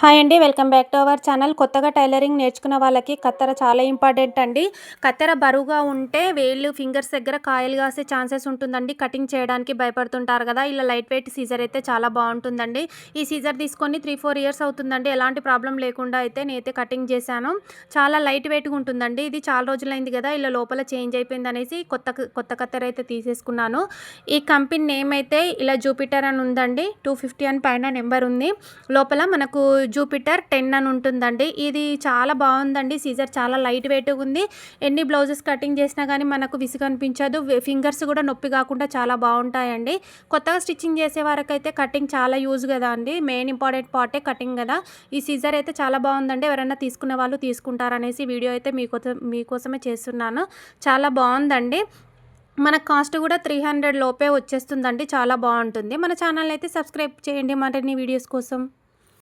Hi అండి welcome back to our channel. కొత్తగా tailoring నేర్చుకున్న వాళ్ళకి కత్తెర చాలా ఇంపార్టెంట్ అండి. కత్తెర బరువుగా ఉంటే వేళ్ళు ఫింగర్స్ దగ్గర కాయలు కాసే ఛాన్సెస్ ఉంటుందండి. కటింగ్ చేయడానికి భయపడుతుంటారు కదా ఇలా లైట్ వెయిట్ సీజర్ అయితే చాలా బాగుంటుందండి. ఈ సీజర్ తీసుకొని త్రీ ఫోర్ ఇయర్స్ అవుతుందండి. ఎలాంటి ప్రాబ్లం లేకుండా అయితే నేనైతే కటింగ్ చేశాను. చాలా లైట్ వెయిట్గా ఉంటుందండి. ఇది చాలా రోజులైంది కదా ఇలా లోపల చేంజ్ అయిపోయింది అనేసి కొత్త కొత్త కత్తెర అయితే తీసేసుకున్నాను. ఈ కంపెనీ నేమ్ అయితే ఇలా జూపిటర్ అని ఉందండి. టూ ఫిఫ్టీ అని పైన నెంబర్ ఉంది. లోపల మనకు జూపిటర్ టెన్ అని ఉంటుందండి. ఇది చాలా బాగుందండి. సీజర్ చాలా లైట్ వెయిట్గా ఉంది. ఎన్ని బ్లౌజెస్ కటింగ్ చేసినా కానీ మనకు విసుగు అనిపించదు. ఫింగర్స్ కూడా నొప్పి కాకుండా చాలా బాగుంటాయండి. కొత్తగా స్టిచ్చింగ్ చేసే వరకైతే కటింగ్ చాలా యూజ్ కదా అండి. మెయిన్ ఇంపార్టెంట్ పార్టే కటింగ్ కదా. ఈ సీజర్ అయితే చాలా బాగుందండి. ఎవరైనా తీసుకునే వాళ్ళు తీసుకుంటారనేసి వీడియో అయితే మీకోసం మీకోసమే చేస్తున్నాను. చాలా బాగుందండి. మన కాస్ట్ కూడా త్రీ హండ్రెడ్ లోపే వచ్చేస్తుందండి. చాలా బాగుంటుంది. మన ఛానల్ అయితే సబ్స్క్రైబ్ చేయండి మరిన్ని వీడియోస్ కోసం.